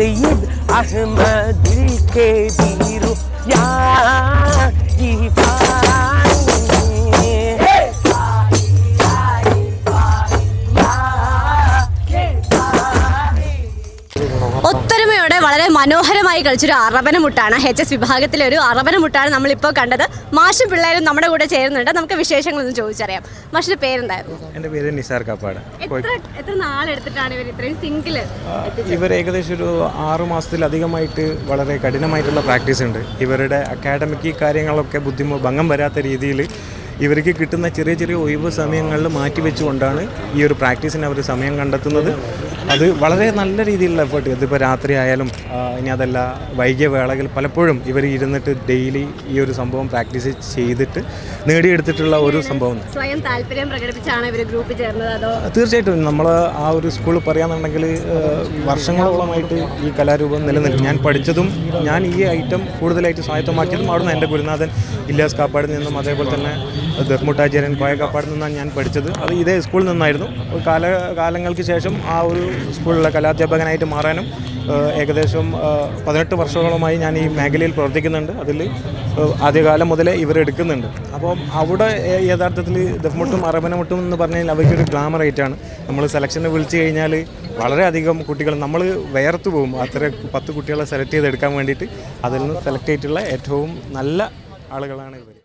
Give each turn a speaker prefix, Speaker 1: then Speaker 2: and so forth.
Speaker 1: सैयद अहमद दिल के बीरो
Speaker 2: ഒത്തൊരുമയോടെ വളരെ മനോഹരമായി കളിച്ചൊരു അറബന മുട്ടാണ് എച്ച് എസ് വിഭാഗത്തിലെ ഒരു അറബന മുട്ടാണ് നമ്മളിപ്പോൾ കണ്ടത്. മാഷും പിള്ളേരും നമ്മുടെ കൂടെ ചേരുന്നുണ്ട്. നമുക്ക് വിശേഷങ്ങളൊന്നും ചോദിച്ചറിയാം. മാഷിന്റെ പേരെന്തായിരുന്നു?
Speaker 3: എന്റെ പേര് നിസാർ കാപ്പാട്.
Speaker 2: എത്ര എത്ര നാളെടുത്തിട്ടാണ് ഇവർ ഇത്രയും സിംഗിൾ
Speaker 3: ഇവർ ഏകദേശം ഒരു ആറു മാസത്തിലധികമായിട്ട് വളരെ കഠിനമായിട്ടുള്ള പ്രാക്ടീസ് ഉണ്ട്. ഇവരുടെ അക്കാഡമിക് കാര്യങ്ങളൊക്കെ ബുദ്ധിമുട്ട് ഭംഗം വരാത്ത രീതിയിൽ ഇവർക്ക് കിട്ടുന്ന ചെറിയ ചെറിയ ഒഴിവ് സമയങ്ങളിൽ മാറ്റിവെച്ചുകൊണ്ടാണ് ഈ ഒരു പ്രാക്ടീസിന് അവർ സമയം കണ്ടെത്തുന്നത്. അത് വളരെ നല്ല രീതിയിലുള്ള എഫേർട്ട് ഇതിപ്പോൾ രാത്രി ആയാലും ഇനി അതല്ല വൈകിയ വേളകൾ പലപ്പോഴും ഇവർ ഇരുന്നിട്ട് ഡെയിലി ഈ ഒരു സംഭവം പ്രാക്ടീസ് ചെയ്തിട്ട് നേടിയെടുത്തിട്ടുള്ള ഒരു സംഭവം.
Speaker 2: സ്വയം താല്പര്യം പ്രകടിപ്പിച്ചാണ് ഇവർ ഗ്രൂപ്പ് ചേർന്നത് അതോ?
Speaker 3: തീർച്ചയായിട്ടും. നമ്മൾ ആ ഒരു സ്കൂൾ പറയാന്നുണ്ടെങ്കിൽ വർഷങ്ങളോളമായിട്ട് ഈ കലാരൂപം നിലനിൽക്കും. ഞാൻ പഠിച്ചതും ഞാൻ ഈ ഐറ്റം കൂടുതലായിട്ട് സ്വായത്തമാക്കിയതും അവിടുന്ന് എന്റെ ഗുരുനാഥൻ ഇല്ലാസ് കാപ്പാടിൽ നിന്നും അതേപോലെ തന്നെ ദർമുട്ടാചാര്യൻ കോയ കാപ്പാടിൽ നിന്നാണ് ഞാൻ പഠിച്ചത്. അത് ഇതേ സ്കൂളിൽ നിന്നായിരുന്നു. കാല കാലങ്ങൾക്ക് ശേഷം ആ ഒരു സ്കൂളിലെ കലാധ്യാപകനായിട്ട് മാറാനും ഏകദേശം പതിനെട്ട് വർഷങ്ങളോളമായി ഞാൻ ഈ മേഖലയിൽ പ്രവർത്തിക്കുന്നുണ്ട്. അതിൽ ആദ്യകാലം മുതലേ ഇവരെടുക്കുന്നുണ്ട് അപ്പോൾ അപ്പം അവിടെ യഥാർത്ഥത്തിൽ ദഫ്മുട്ടും അറബനമുട്ടും എന്ന് പറഞ്ഞാൽ അവയ്ക്കൊരു ഗ്ലാമർ ആയിട്ടാണ് നമ്മൾ സെലക്ഷനെ വിളിച്ചു കഴിഞ്ഞാൽ വളരെയധികം കുട്ടികൾ നമ്മൾ വേർത്ത് പോകും. അത്ര പത്ത് കുട്ടികളെ സെലക്ട് ചെയ്തെടുക്കാൻ വേണ്ടിയിട്ട് അതിൽ നിന്ന് സെലക്ട് ചെയ്തിട്ടുള്ള ഏറ്റവും നല്ല ആളുകളാണ് ഇവർ